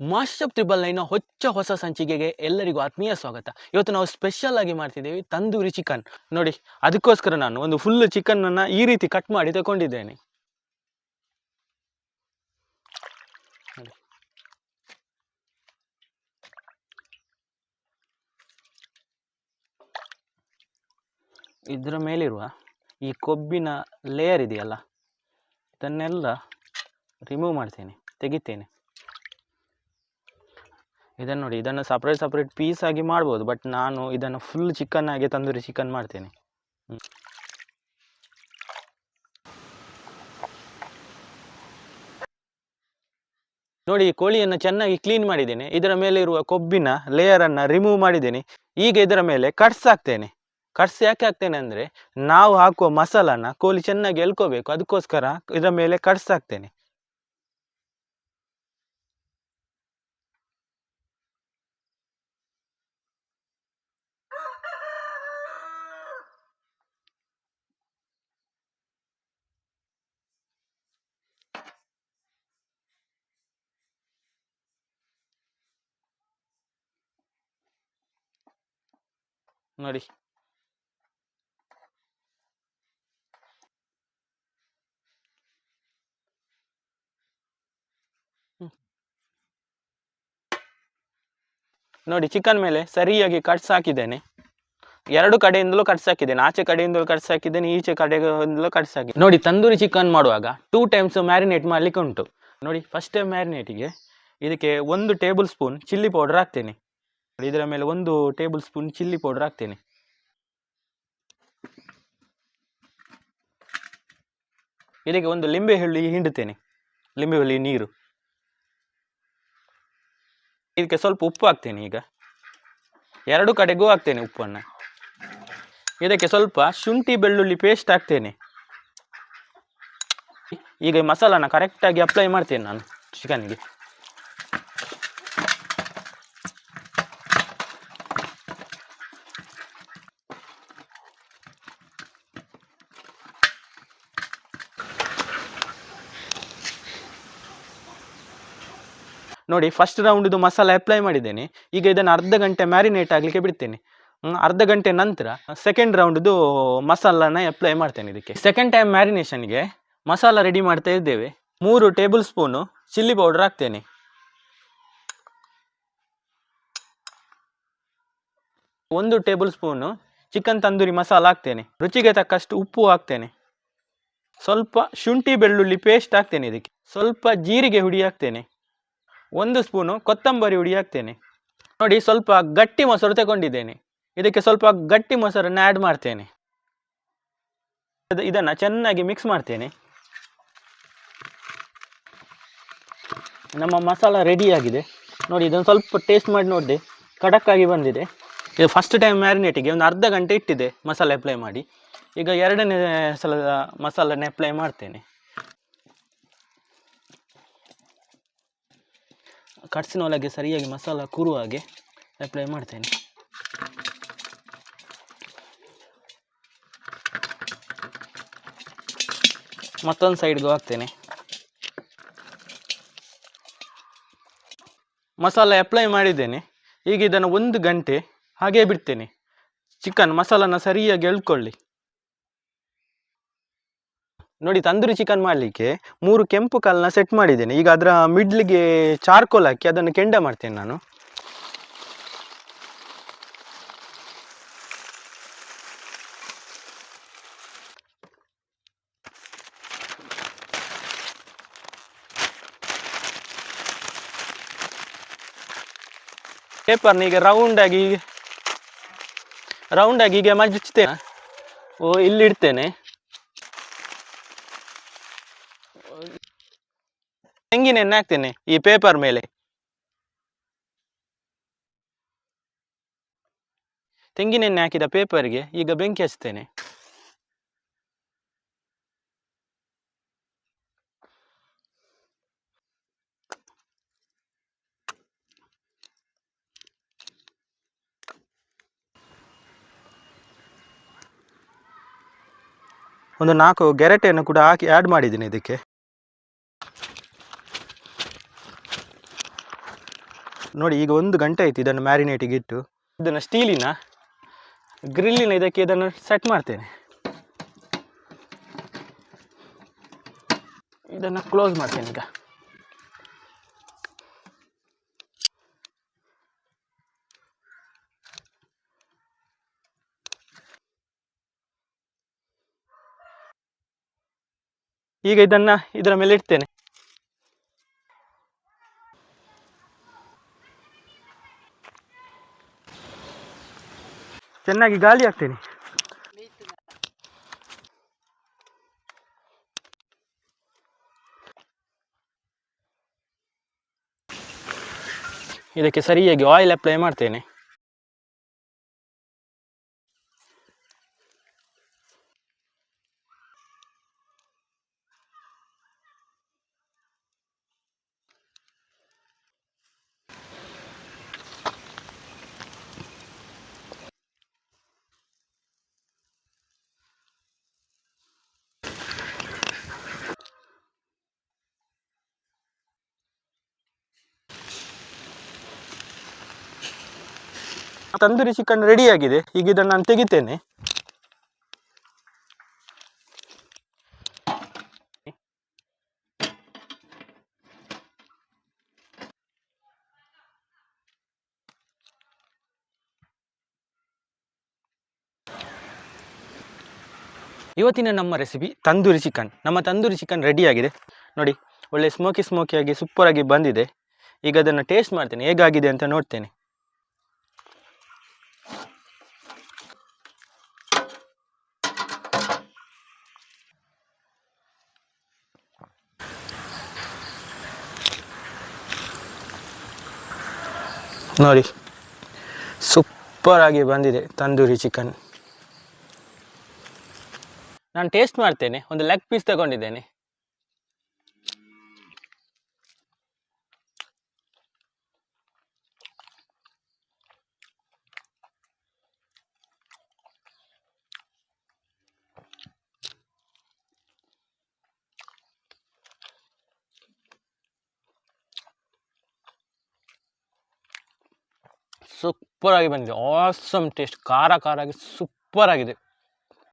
Master triple nine ಹೊಚ್ಚ ಹೊಸ ಸಂಚಿಕೆಗೆ ಎಲ್ಲರಿಗೂ ಆತ್ಮೀಯ ಸ್ವಾಗತ. ಇವತ್ತು ನಾವು ಸ್ಪೆಷಲ್ ಆಗಿ ಮಾಡ್ತಿದ್ದೀವಿ ತಂದೂರಿ ಚಿಕನ್ ನೋಡಿ, ಅದಕ್ಕೋಸ್ಕರ ನಾನು ಒಂದು ಫುಲ್ ಚಿಕನ್ ಅನ್ನ ಈ ರೀತಿ ಕಟ್ ಮಾಡಿ ತಗೊಂಡಿದ್ದೇನೆ ಇದರ ಮೇಲಿರುವ ಈ ಕೊಬ್ಬಿನ ಲೇಯರ್ ಇದೆಯಲ್ಲ, ಇದನ್ನೆಲ್ಲ ರಿಮೂವ್ ಮಾಡ್ತೇನೆ, ತೆಗಿತೇನೆ. ಇದನ್ನು ನೋಡಿ, ಇದನ್ನು ಸಪ್ರೇಟ್ ಸಪ್ರೇಟ್ ಪೀಸ್ ಆಗಿ ಮಾಡ್ಬೋದು ಬಟ್ ನಾನು ಇದನ್ನು ಫುಲ್ ಚಿಕನ್ ಆಗಿ ತಂದೂರಿ ಚಿಕನ್ ಮಾಡ್ತೇನೆ. ನೋಡಿ, ಕೋಳಿಯನ್ನು ಚೆನ್ನಾಗಿ ಕ್ಲೀನ್ ಮಾಡಿದ್ದೇನೆ. ಇದರ ಮೇಲೆ ಇರುವ ಕೊಬ್ಬಿನ ಲೇಯರನ್ನು ರಿಮೂವ್ ಮಾಡಿದ್ದೇನೆ. ಈಗ ಇದರ ಮೇಲೆ ಕಟ್ಸ್ ಹಾಕ್ತೇನೆ. ಕಟ್ಸ್ ಯಾಕೆ ಹಾಕ್ತೇನೆ ಅಂದರೆ, ನಾವು ಹಾಕುವ ಮಸಾಲನ ಕೋಳಿ ಚೆನ್ನಾಗಿ ಎಳ್ಕೋಬೇಕು. ಅದಕ್ಕೋಸ್ಕರ ಇದರ ಮೇಲೆ ಕಟ್ಸ್ ಹಾಕ್ತೇನೆ. ನೋಡಿ. ನೋಡಿ, ಚಿಕನ್ ಮೇಲೆ ಸರಿಯಾಗಿ ಕಟ್ಸ್ ಹಾಕಿದ್ದೇನೆ. ಎರಡು ಕಡೆಯಿಂದಲೂ ಕಟ್ಸ್ ಹಾಕಿದ್ದೇನೆ. ಆಚೆ ಕಡೆಯಿಂದಲೂ ಕಟ್ಸ್ ಹಾಕಿದ್ದೇನೆ. ಈಚೆ ಕಡೆಯಿಂದಲೂ ಕಟ್ಸ್ ಹಾಕಿ ನೋಡಿ, ತಂದೂರಿ ಚಿಕನ್ ಮಾಡುವಾಗ ಟೂ ಟೈಮ್ಸ್ ಮ್ಯಾರಿನೇಟ್ ಮಾಡಲಿಕ್ಕೆ ಉಂಟು ನೋಡಿ ಫಸ್ಟ್ ಟೈಮ್ ಮ್ಯಾರಿನೇಟಿಗೆ ಇದಕ್ಕೆ ಒಂದು ಟೇಬಲ್ ಸ್ಪೂನ್ ಚಿಲ್ಲಿ ಪೌಡರ್ ಹಾಕ್ತೇನೆ. ಇದರ ಮೇಲೆ ಒಂದು ಟೇಬಲ್ ಸ್ಪೂನ್ ಚಿಲ್ಲಿ ಪೌಡರ್ ಹಾಕ್ತೇನೆ. ಇದಕ್ಕೆ ಒಂದು ಲಿಂಬೆ ಹುಳಿ ಹಿಂಡುತ್ತೇನೆ ಲಿಂಬೆ ಹುಳಿ ನೀರು. ಇದಕ್ಕೆ ಸ್ವಲ್ಪ ಉಪ್ಪು ಹಾಕ್ತೇನೆ ಈಗ. ಎರಡು ಕಡೆಗೂ ಹಾಕ್ತೇನೆ ಉಪ್ಪನ್ನು. ಇದಕ್ಕೆ ಸ್ವಲ್ಪ ಶುಂಠಿ ಬೆಳ್ಳುಳ್ಳಿ ಪೇಸ್ಟ್ ಹಾಕ್ತೇನೆ. ಈಗ ಮಸಾಲಾನ ಕರೆಕ್ಟಾಗಿ ಅಪ್ಲೈ ಮಾಡ್ತೇನೆ ನಾನು ಚಿಕನ್ಗೆ ನೋಡಿ ಫಸ್ಟ್ ರೌಂಡ್ದು ಮಸಾಲ ಅಪ್ಲೈ ಮಾಡಿದ್ದೇನೆ. ಈಗ ಇದನ್ನು ಅರ್ಧ ಗಂಟೆ ಮ್ಯಾರಿನೇಟ್ ಆಗಲಿಕ್ಕೆ ಬಿಡ್ತೇನೆ. ಅರ್ಧ ಗಂಟೆ ನಂತರ ಸೆಕೆಂಡ್ ರೌಂಡ್ದು ಮಸಾಲನ ಅಪ್ಲೈ ಮಾಡ್ತೇನೆ ಇದಕ್ಕೆ. ಸೆಕೆಂಡ್ ಟೈಮ್ ಮ್ಯಾರಿನೇಷನ್ಗೆ ಮಸಾಲ ರೆಡಿ ಮಾಡ್ತಾ ಇದ್ದೇವೆ. ಮೂರು ಟೇಬಲ್ ಸ್ಪೂನು ಚಿಲ್ಲಿ ಪೌಡರ್ ಹಾಕ್ತೇನೆ. ಒಂದು table spoon chicken tandoori masala ಹಾಕ್ತೇನೆ. ರುಚಿಗೆ ತಕ್ಕಷ್ಟು ಉಪ್ಪು ಹಾಕ್ತೇನೆ. ಸ್ವಲ್ಪ ಶುಂಠಿ ಬೆಳ್ಳುಳ್ಳಿ ಪೇಸ್ಟ್ ಹಾಕ್ತೇನೆ ಇದಕ್ಕೆ. ಸ್ವಲ್ಪ ಜೀರಿಗೆ ಹುಡಿ ಹಾಕ್ತೇನೆ. ಒಂದು ಸ್ಪೂನು ಕೊತ್ತಂಬರಿ ಹುಡಿ ಹಾಕ್ತೇನೆ. ನೋಡಿ ಸ್ವಲ್ಪ ಗಟ್ಟಿ ಮೊಸರು ತಗೊಂಡಿದ್ದೇನೆ. ಇದಕ್ಕೆ ಸ್ವಲ್ಪ ಗಟ್ಟಿ ಮೊಸರನ್ನು ಆ್ಯಡ್ ಮಾಡ್ತೇನೆ. ಇದನ್ನು ಚೆನ್ನಾಗಿ ಮಿಕ್ಸ್ ಮಾಡ್ತೇನೆ. ನಮ್ಮ ಮಸಾಲ ರೆಡಿಯಾಗಿದೆ ನೋಡಿ ಇದನ್ನು ಸ್ವಲ್ಪ ಟೇಸ್ಟ್ ಮಾಡಿ ನೋಡಿದೆ. ಖಡಕ್ಕಾಗಿ ಬಂದಿದೆ. ಇದು ಫಸ್ಟ್ ಟೈಮ್ ಮ್ಯಾರಿನೇಟಿಗೆ ಒಂದು ಅರ್ಧ ಗಂಟೆ ಇಟ್ಟಿದೆ ಮಸಾಲೆ ಅಪ್ಲೈ ಮಾಡಿ. ಈಗ ಎರಡನೇ ಸಲದ ಮಸಾಲನ್ನು ಅಪ್ಲೈ ಮಾಡ್ತೇನೆ. ಕಟ್ಸಿನ ಒಳಗೆ ಸರಿಯಾಗಿ ಮಸಾಲ ಕೂರುವ ಹಾಗೆ ಅಪ್ಲೈ ಮಾಡ್ತೇನೆ. ಮತ್ತೊಂದು ಸೈಡ್ಗೂ ಹಾಕ್ತೇನೆ. ಮಸಾಲ ಅಪ್ಲೈ ಮಾಡಿದ್ದೇನೆ. ಈಗ ಇದನ್ನು ಒಂದು ಗಂಟೆ ಹಾಗೇ ಬಿಡ್ತೇನೆ. ಚಿಕನ್ ಮಸಾಲನ ಸರಿಯಾಗಿ ಎಳ್ಕೊಳ್ಳಿ. ನೋಡಿ ತಂದೂರಿ ಚಿಕನ್ ಮಾಡಲಿಕ್ಕೆ ಮೂರು ಕೆಂಪು ಕಲ್ಲನ್ನ ಸೆಟ್ ಮಾಡಿದ್ದೇನೆ. ಈಗ ಅದರ ಮಿಡ್ಲಿಗೆ ಚಾರ್ಕೋಲ್ ಹಾಕಿ ಅದನ್ನು ಕೆಂಡ ಮಾಡ್ತೇನೆ ನಾನು. ಪೇಪರ್ನ ಈಗ ರೌಂಡಾಗಿ ಆಗಿ ರೌಂಡ್ ಆಗಿ ಈಗ ಮಜ್ಜಿಸ್ತೇನೆ. ಓ, ಇಲ್ಲಿ ತೆಂಗಿನ ಎಣ್ಣೆ ಹಾಕ್ತೇನೆ, ಈ ಪೇಪರ್ ಮೇಲೆ. ತೆಂಗಿನ ಎಣ್ಣೆ ಹಾಕಿದ ಪೇಪರ್ಗೆ ಈಗ ಬೆಂಕಿ ಹಚ್ತೇನೆ ಒಂದು ನಾಲ್ಕು ಗೆರಟೆಯನ್ನು ಕೂಡ ಹಾಕಿ ಆ್ಯಡ್ ಮಾಡಿದ್ದೀನಿ ಇದಕ್ಕೆ. ನೋಡಿ, ಈಗ ಒಂದು ಗಂಟೆ ಆಯ್ತು ಇದನ್ನು ಮ್ಯಾರಿನೇಟಿಗೆ ಇಟ್ಟು. ಇದನ್ನು ಸ್ಟೀಲಿನ ಗ್ರಿಲ್ಲಿನ ಇದಕ್ಕೆ ಇದನ್ನು ಸೆಟ್ ಮಾಡ್ತೇನೆ. ಇದನ್ನು ಕ್ಲೋಸ್ ಮಾಡ್ತೇನೆ ಈಗ. ಈಗ ಇದನ್ನು ಇದರ ಮೇಲೆ ಇಡ್ತೇನೆ. ಚೆನ್ನಾಗಿ ಗಾಳಿ ಹಾಕ್ತೇನೆ ಇದಕ್ಕೆ ಸರಿಯಾಗಿ ಆಯಿಲ್ ಅಪ್ಲೈ ಮಾಡ್ತೇನೆ. ತಂದೂರಿ ಚಿಕನ್ ರೆಡಿ ಆಗಿದೆ. ಈಗ ಇದನ್ನು ನಾನು ತೆಗಿತೇನೆ. ಇವತ್ತಿನ ನಮ್ಮ ರೆಸಿಪಿ ತಂದೂರಿ ಚಿಕನ್. ನಮ್ಮ ತಂದೂರಿ ಚಿಕನ್ ರೆಡಿ ಆಗಿದೆ. ನೋಡಿ, ಒಳ್ಳೆ ಸ್ಮೋಕಿ ಸ್ಮೋಕಿಯಾಗಿ ಸೂಪರಾಗಿ ಬಂದಿದೆ. ಈಗ ಅದನ್ನು ಟೇಸ್ಟ್ ಮಾಡ್ತೇನೆ. ಹೇಗಾಗಿದೆ ಅಂತ ನೋಡ್ತೇನೆ. ನೋಡಿ. ಸೂಪರ್ ಆಗಿ ಬಂದಿದೆ ತಂದೂರಿ ಚಿಕನ್ ನಾನು ಟೇಸ್ಟ್ ಮಾಡ್ತೇನೆ. ಒಂದು ಲೆಗ್ ಪೀಸ್ ತಗೊಂಡಿದ್ದೇನೆ. ಸೂಪರ್ ಆಗಿ ಬಂದಿದೆ. ಆಸಮ್ ಟೇಸ್ಟ್ ಖಾರ ಸೂಪರ್ ಆಗಿದೆ